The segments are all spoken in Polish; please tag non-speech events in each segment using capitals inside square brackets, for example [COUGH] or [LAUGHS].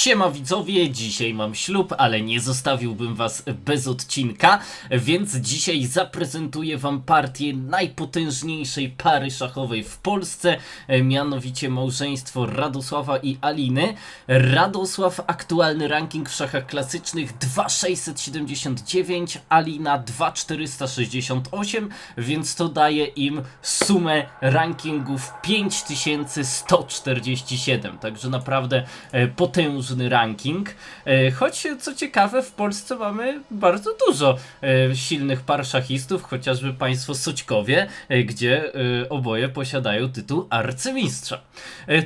Siema widzowie, dzisiaj mam ślub, ale nie zostawiłbym was bez odcinka, więc dzisiaj zaprezentuję wam partię najpotężniejszej pary szachowej w Polsce, e, mianowicie małżeństwo Radosława i Aliny. Radosław aktualny ranking w szachach klasycznych 2679, Alina 2468, więc to daje im sumę rankingów 5147, także naprawdę e, potężny ranking. E, Choć co ciekawe, w Polsce mamy bardzo dużo e, silnych par szachistów, chociażby państwo Soćkowie, e, gdzie oboje posiadają tytuł arcymistrza.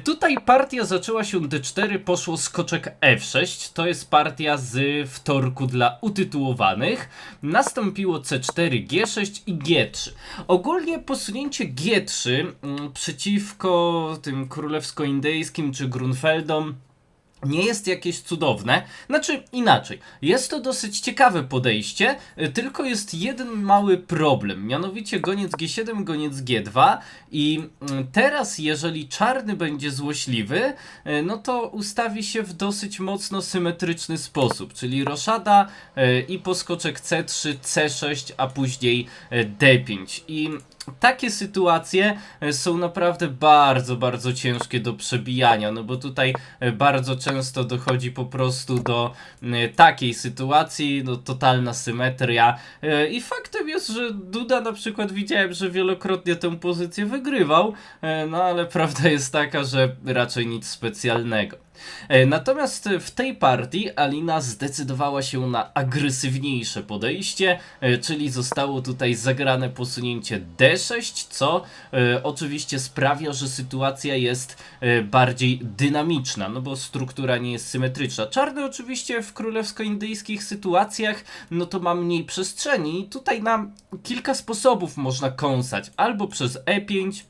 Tutaj partia zaczęła się D4, poszło skoczek F6. To jest partia z wtorku dla utytułowanych. Nastąpiło C4, G6 i G3. Ogólnie posunięcie G3 mm, przeciwko tym królewsko-indyjskim czy Grunfeldom nie jest jakieś cudowne. Znaczy inaczej. Jest to dosyć ciekawe podejście, y, tylko jest jeden mały problem. Mianowicie goniec G7, goniec G2 i mm, teraz jeżeli czarny będzie złośliwy, y, no to ustawi się w dosyć mocno symetryczny sposób, czyli roszada y, i poskoczek C3, C6, a później y, D5. I takie sytuacje e, są naprawdę bardzo, bardzo ciężkie do przebijania, no bo tutaj e, bardzo często dochodzi po prostu do e, takiej sytuacji, no totalna symetria i faktem jest, że Duda na przykład widziałem, że wielokrotnie tę pozycję wygrywał, no ale prawda jest taka, że raczej nic specjalnego. E, Natomiast w tej partii Alina zdecydowała się na agresywniejsze podejście, e, czyli zostało tutaj zagrane posunięcie D6, co e, oczywiście sprawia, że sytuacja jest bardziej dynamiczna, no bo struktura nie jest symetryczna. Czarny oczywiście w królewsko-indyjskich sytuacjach, no to ma mniej przestrzeni i tutaj nam kilka sposobów można kąsać, albo przez E5,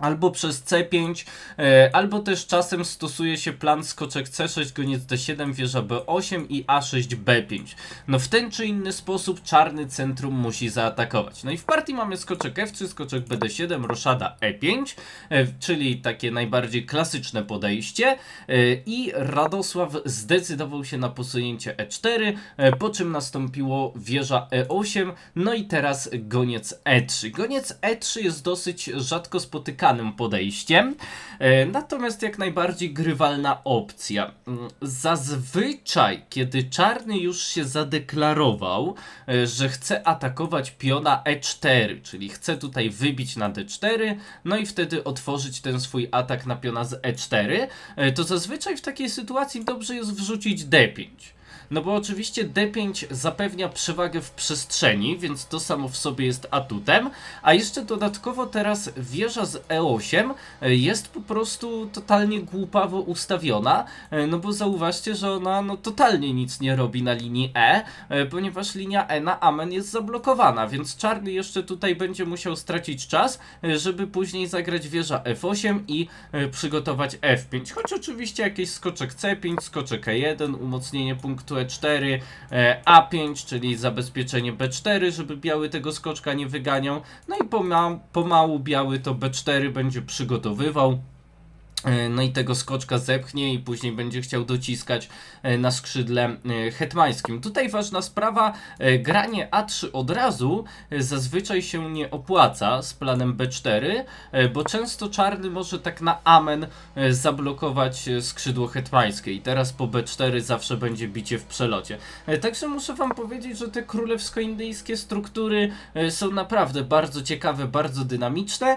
Albo przez C5, e, albo też czasem stosuje się plan skoczek C6, goniec D7, wieża B8 i A6, B5. No w ten czy inny sposób czarny centrum musi zaatakować. No i w partii mamy skoczek F3, skoczek BD7, roszada E5, e, czyli takie najbardziej klasyczne podejście e, i Radosław zdecydował się na posunięcie E4, e, po czym nastąpiło wieża E8, no i teraz goniec E3. Goniec E3 jest dosyć rzadko spotykanym podejściem, e, natomiast jak najbardziej grywalna opcja. Mm, Zazwyczaj, kiedy czarny już się zadeklarował, e, że chce atakować piona E4, czyli chce tutaj wybić na D4, no i wtedy otworzyć ten swój atak na piona z E4, e, to zazwyczaj w takiej sytuacji dobrze jest wrzucić D5. No bo oczywiście D5 zapewnia przewagę w przestrzeni, więc to samo w sobie jest atutem, a jeszcze dodatkowo teraz wieża z E8 e, jest po prostu totalnie głupawo ustawiona, e, no bo zauważcie, że ona no totalnie nic nie robi na linii E, e, ponieważ linia E na Amen jest zablokowana, więc czarny jeszcze tutaj będzie musiał stracić czas, żeby później zagrać wieża F8 i przygotować F5, choć oczywiście jakiś skoczek C5, skoczek E1, umocnienie punktu E4, e, A5, czyli zabezpieczenie B4, żeby biały tego skoczka nie wyganiał. No i pomału, pomału biały to B4 będzie przygotowywał. E, No i tego skoczka zepchnie i później będzie chciał dociskać e, na skrzydle e, hetmańskim. Tutaj ważna sprawa, granie A3 od razu zazwyczaj się nie opłaca z planem B4, e, bo często czarny może tak na amen zablokować skrzydło hetmańskie i teraz po B4 zawsze będzie bicie w przelocie. Także muszę wam powiedzieć, że te królewsko-indyjskie struktury są naprawdę bardzo ciekawe, bardzo dynamiczne,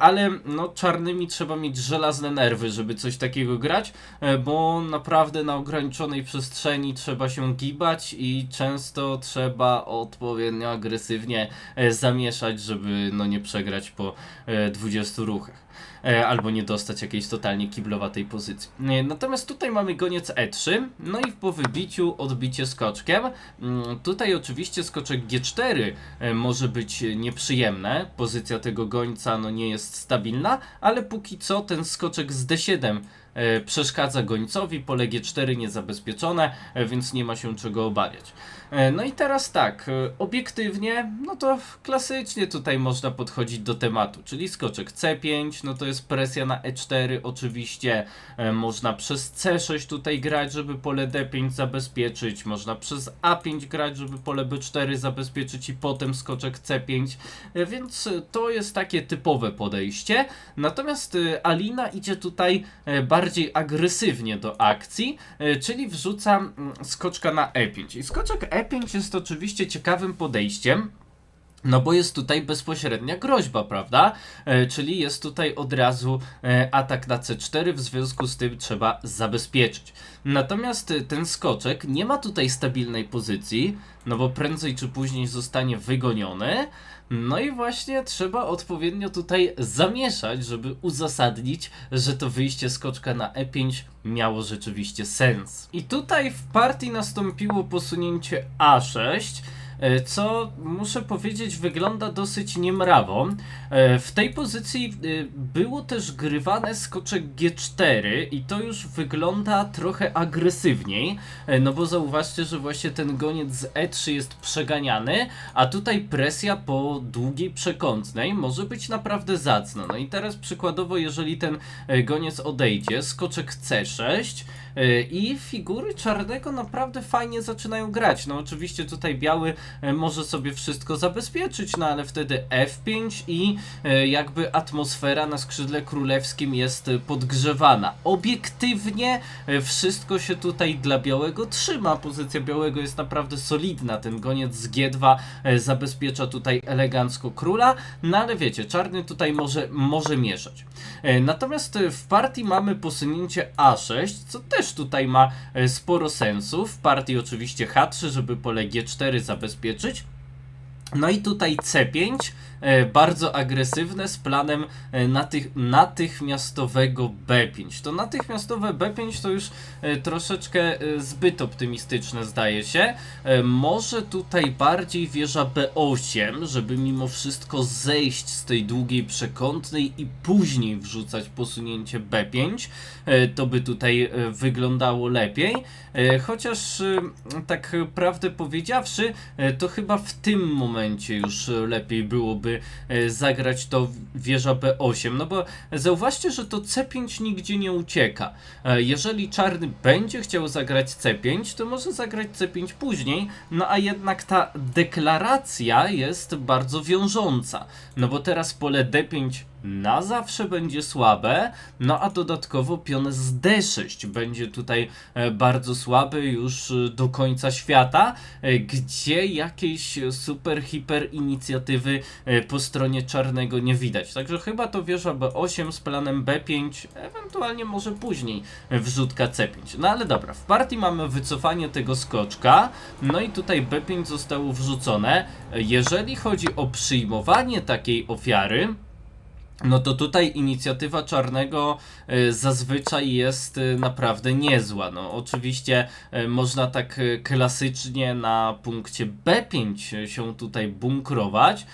ale no czarnymi trzeba mieć żelazne nerwy, żeby coś takiego grać, e, bo naprawdę na ograniczonej przestrzeni trzeba się gibać i często trzeba odpowiednio agresywnie e, zamieszać, żeby no nie przegrać po e, 20 ruchach. E, albo nie dostać jakiejś totalnie kiblowatej pozycji. E, Natomiast tutaj mamy goniec E3, no i po wybiciu odbicie skoczkiem. Mm, Tutaj oczywiście skoczek G4 e, może być nieprzyjemne, pozycja tego gońca no nie jest stabilna, ale póki co ten skoczek z D7 e, przeszkadza gońcowi, pole G4 niezabezpieczone, e, więc nie ma się czego obawiać. E, No i teraz tak, e, obiektywnie, no to klasycznie tutaj można podchodzić do tematu, czyli skoczek C5, no to jest presja na E4 oczywiście, e, można przez C6 tutaj grać, żeby pole D5 zabezpieczyć, można przez A5 grać, żeby pole B4 zabezpieczyć i potem skoczek C5, e, więc e, to jest takie typowe podejście, natomiast e, Alina idzie tutaj e, bardziej agresywnie do akcji, e, czyli wrzuca mm, skoczka na E5 i skoczek E5 jest oczywiście ciekawym podejściem, no bo jest tutaj bezpośrednia groźba, prawda? E, czyli jest tutaj od razu e, atak na C4, w związku z tym trzeba zabezpieczyć. Natomiast e, ten skoczek nie ma tutaj stabilnej pozycji, no bo prędzej czy później zostanie wygoniony. No i właśnie trzeba odpowiednio tutaj zamieszać, żeby uzasadnić, że to wyjście skoczka na E5 miało rzeczywiście sens. I tutaj w partii nastąpiło posunięcie A6. E, co muszę powiedzieć wygląda dosyć niemrawo. E, W tej pozycji e, było też grywane skoczek G4 i to już wygląda trochę agresywniej, no bo zauważcie, że właśnie ten goniec z E3 jest przeganiany, a tutaj presja po długiej przekątnej może być naprawdę zacna. No i teraz przykładowo, jeżeli ten goniec odejdzie, skoczek C6, E, I figury czarnego naprawdę fajnie zaczynają grać. No oczywiście tutaj biały może sobie wszystko zabezpieczyć, no ale wtedy F5 i e, jakby atmosfera na skrzydle królewskim jest e, podgrzewana. Obiektywnie e, wszystko się tutaj dla białego trzyma. Pozycja białego jest naprawdę solidna. Ten goniec z G2 e, zabezpiecza tutaj elegancko króla, no ale wiecie, czarny tutaj może, może mieszać. E, Natomiast e, w partii mamy posunięcie A6, co też tutaj ma e, sporo sensu. W partii oczywiście H3, żeby pole G4 zabezpieczyć. No i tutaj C5, e, bardzo agresywne z planem e, natych, natychmiastowego B5. To natychmiastowe B5 to już e, troszeczkę e, zbyt optymistyczne zdaje się. E, może tutaj bardziej wieża B8, żeby mimo wszystko zejść z tej długiej przekątnej i później wrzucać posunięcie B5. E, to by tutaj e, wyglądało lepiej. E, Chociaż e, tak prawdę powiedziawszy, e, to chyba w tym momencie już e, lepiej byłoby e, zagrać to wieża B8, no bo zauważcie, że to C5 nigdzie nie ucieka. E, Jeżeli czarny będzie chciał zagrać C5, to może zagrać C5 później, no a jednak ta deklaracja jest bardzo wiążąca, no bo teraz pole D5 na zawsze będzie słabe, no a dodatkowo pion z D6 będzie tutaj e, bardzo słaby już e, do końca świata, e, gdzie jakiejś super hiper inicjatywy po stronie czarnego nie widać. Także chyba to wieża B8 z planem B5, ewentualnie może później wrzutka C5. No ale dobra, w partii mamy wycofanie tego skoczka, no i tutaj B5 zostało wrzucone. Jeżeli chodzi o przyjmowanie takiej ofiary, no to tutaj inicjatywa czarnego e, zazwyczaj jest e, naprawdę niezła. No oczywiście e, można tak klasycznie na punkcie B5 się tutaj bunkrować,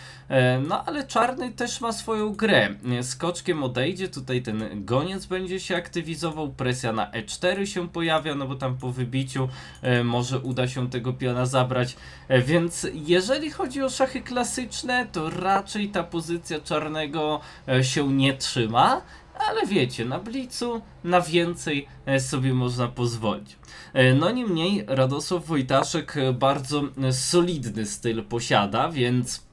no ale czarny też ma swoją grę. E, Skoczkiem odejdzie, tutaj ten goniec będzie się aktywizował, presja na E4 się pojawia, no bo tam po wybiciu e, może uda się tego piona zabrać. E, Więc jeżeli chodzi o szachy klasyczne, to raczej ta pozycja czarnego e, się nie trzyma, ale wiecie, na blicu na więcej e, sobie można pozwolić. E, No niemniej Radosław Wojtaszek e, bardzo e, solidny styl posiada, więc e,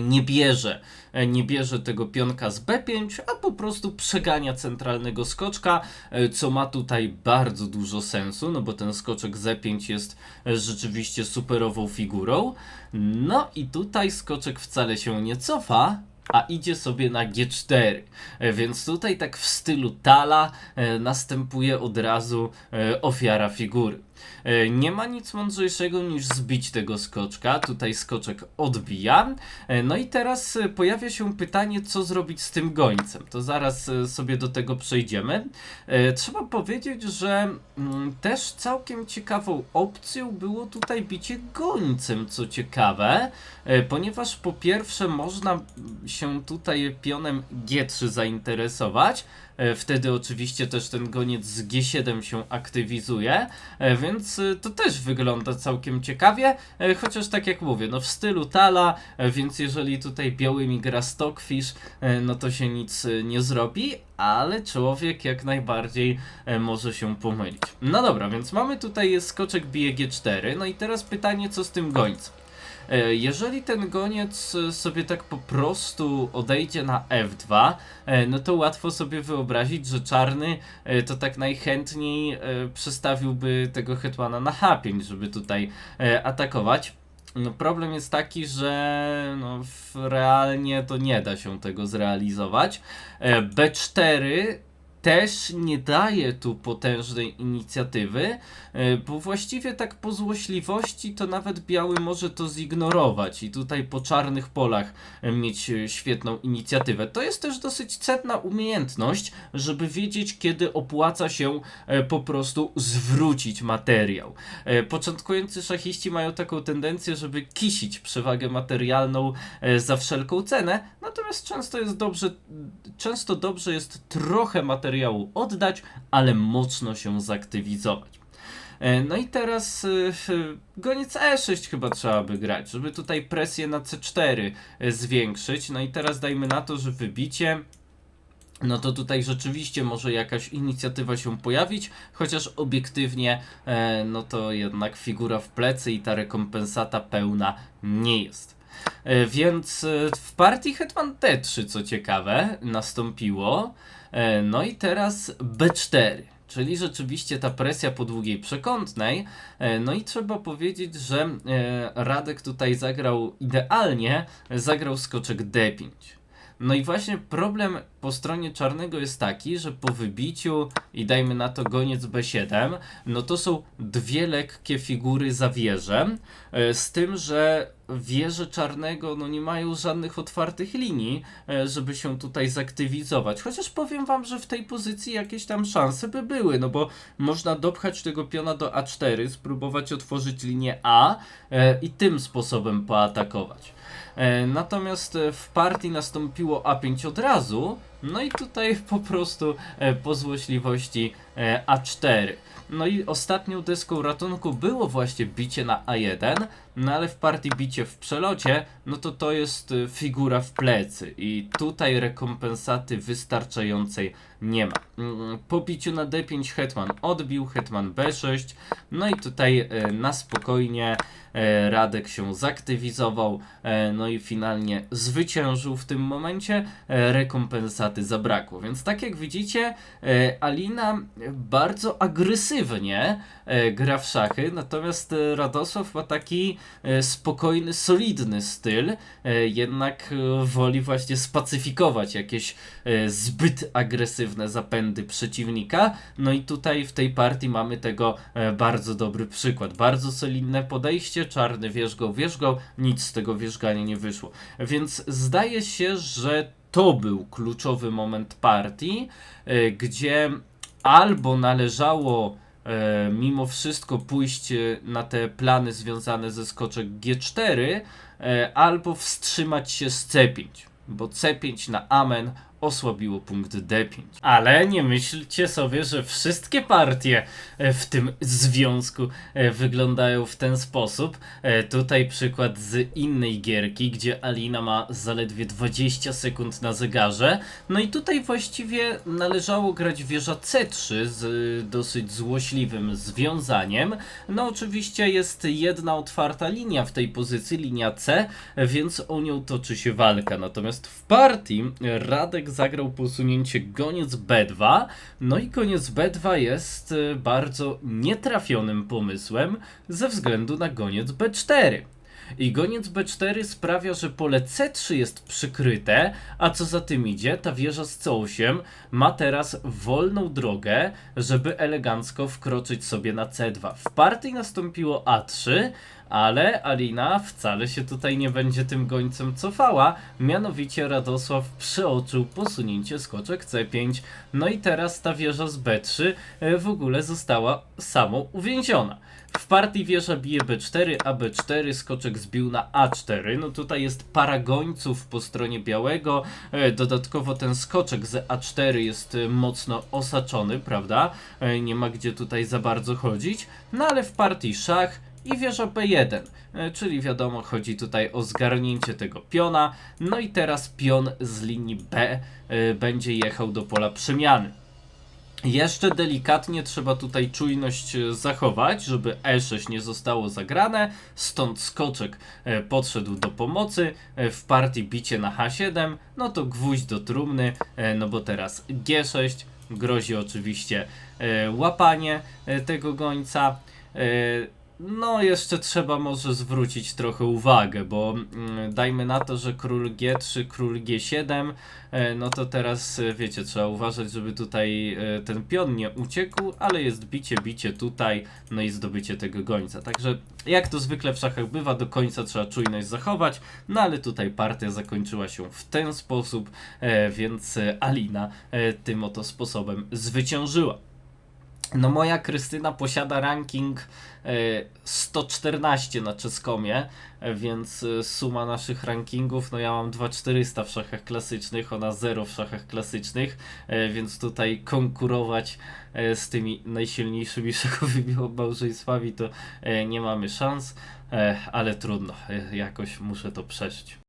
nie bierze, e, nie bierze tego pionka z B5, a po prostu przegania centralnego skoczka, e, co ma tutaj bardzo dużo sensu, no bo ten skoczek Z5 jest e, rzeczywiście superową figurą. No i tutaj skoczek wcale się nie cofa, a idzie sobie na G4. E, Więc tutaj tak w stylu Tala e, następuje od razu e, ofiara figury. E, Nie ma nic mądrzejszego niż zbić tego skoczka. Tutaj skoczek odbija. E, No i teraz e, pojawia się pytanie, co zrobić z tym gońcem. To zaraz sobie do tego przejdziemy. Trzeba powiedzieć, że mm, też całkiem ciekawą opcją było tutaj bicie gońcem, co ciekawe, ponieważ po pierwsze można się tutaj pionem G3 zainteresować, Wtedy oczywiście też ten goniec z G7 się aktywizuje, więc e, to też wygląda całkiem ciekawie, e, chociaż tak jak mówię, no w stylu Tala, e, więc jeżeli tutaj białymi gra Stockfish, e, no to się nic nie zrobi, ale człowiek jak najbardziej może się pomylić. No dobra, więc mamy tutaj skoczek bije G4, no i teraz pytanie co z tym gońcem. E, Jeżeli ten goniec e, sobie tak po prostu odejdzie na F2, e, no to łatwo sobie wyobrazić, że czarny to tak najchętniej przestawiłby tego hetmana na H5, żeby tutaj atakować. No problem jest taki, że no, realnie to nie da się tego zrealizować. E, B4 też nie daje tu potężnej inicjatywy, e, bo właściwie tak po złośliwości to nawet biały może to zignorować i tutaj po czarnych polach e, mieć e, świetną inicjatywę. To jest też dosyć cenna umiejętność, żeby wiedzieć kiedy opłaca się po prostu zwrócić materiał. Początkujący szachiści mają taką tendencję, żeby kisić przewagę materialną za wszelką cenę, natomiast często jest dobrze, często dobrze jest trochę materiału oddać, ale mocno się zaktywizować. E, No i teraz e, goniec E6 chyba trzeba by grać, żeby tutaj presję na C4 e, zwiększyć. No i teraz dajmy na to, że wybicie no to tutaj rzeczywiście może jakaś inicjatywa się pojawić, chociaż obiektywnie, no to jednak figura w plecy i ta rekompensata pełna nie jest. Więc w partii Hetman D3, co ciekawe, nastąpiło. E, no i teraz B4. Czyli rzeczywiście ta presja po długiej przekątnej. E, No i trzeba powiedzieć, że e, Radek tutaj zagrał idealnie, zagrał skoczek D5. No i właśnie problem po stronie czarnego jest taki, że po wybiciu i dajmy na to goniec B7, no to są dwie lekkie figury za wieżę, e, z tym, że wieże czarnego no nie mają żadnych otwartych linii, e, żeby się tutaj zaktywizować. Chociaż powiem wam, że w tej pozycji jakieś tam szanse by były, no bo można dopchać tego piona do A4, spróbować otworzyć linię A e, i tym sposobem poatakować. E, Natomiast w partii nastąpiło A5 od razu, no i tutaj po prostu po złośliwości e, A4. No i ostatnią deską ratunku było właśnie bicie na A1, no ale w partii bicie w przelocie, no to to jest e, figura w plecy. I tutaj rekompensaty wystarczającej nie ma. Mm, Po biciu na D5 hetman odbił, hetman B6, no i tutaj e, na spokojnie e, Radek się zaktywizował, e, no i finalnie zwyciężył w tym momencie, rekompensaty zabrakło. Więc tak jak widzicie, Alina bardzo agresywnie gra w szachy, natomiast Radosław ma taki spokojny, solidny styl, jednak woli właśnie spacyfikować jakieś zbyt agresywne zapędy przeciwnika. No i tutaj w tej partii mamy tego e, bardzo dobry przykład. Bardzo solidne podejście, czarny wierzgał, wierzgał, nic z tego wierzgania nie wyszło. Więc zdaje się, że to był kluczowy moment partii, e, gdzie albo należało e, mimo wszystko pójść na te plany związane ze skoczek G4, e, albo wstrzymać się z C5, bo C5 na amen osłabiło punkt D5. Ale nie myślcie sobie, że wszystkie partie e, w tym związku e, wyglądają w ten sposób. E, Tutaj przykład z innej gierki, gdzie Alina ma zaledwie 20 sekund na zegarze. No i tutaj właściwie należało grać wieża C3 z dosyć złośliwym związaniem. No oczywiście jest jedna otwarta linia w tej pozycji, linia C, więc o nią toczy się walka. Natomiast w partii Radek zagrał posunięcie goniec B2. No i goniec B2 jest y, bardzo nietrafionym pomysłem ze względu na goniec B4. I goniec B4 sprawia, że pole C3 jest przykryte, a co za tym idzie, ta wieża z C8 ma teraz wolną drogę, żeby elegancko wkroczyć sobie na C2. W partii nastąpiło A3, Ale Alina wcale się tutaj nie będzie tym gońcem cofała, mianowicie Radosław przeoczył posunięcie skoczek C5, no i teraz ta wieża z B3 e, w ogóle została samo uwięziona. W partii wieża bije B4, a B4 skoczek zbił na A4. No tutaj jest para gońców po stronie białego. E, Dodatkowo ten skoczek z A4 jest e, mocno osaczony, prawda? E, Nie ma gdzie tutaj za bardzo chodzić. No ale w partii szach i wieża B1, e, czyli wiadomo, chodzi tutaj o zgarnięcie tego piona. No i teraz pion z linii B będzie jechał do pola przemiany. Jeszcze delikatnie trzeba tutaj czujność e, zachować, żeby E6 nie zostało zagrane, stąd skoczek e, podszedł do pomocy, e, w partii bicie na H7, no to gwóźdź do trumny, no bo teraz G6, grozi oczywiście łapanie tego gońca. No, jeszcze trzeba może zwrócić trochę uwagę, bo mm, dajmy na to, że król G3, król G7, e, no to teraz e, wiecie, trzeba uważać, żeby tutaj e, ten pion nie uciekł, ale jest bicie, bicie tutaj, no i zdobycie tego gońca. Także jak to zwykle w szachach bywa, do końca trzeba czujność zachować, no ale tutaj partia zakończyła się w ten sposób, więc Alina tym oto sposobem zwyciężyła. No moja Krystyna posiada ranking e, 114 na czeskomie, e, więc e, suma naszych rankingów, no ja mam 2400 w szachach klasycznych, ona 0 w szachach klasycznych, e, więc tutaj konkurować e, z tymi najsilniejszymi [LAUGHS] szachowymi małżeństwami to e, nie mamy szans, e, ale trudno, e, jakoś muszę to przeżyć.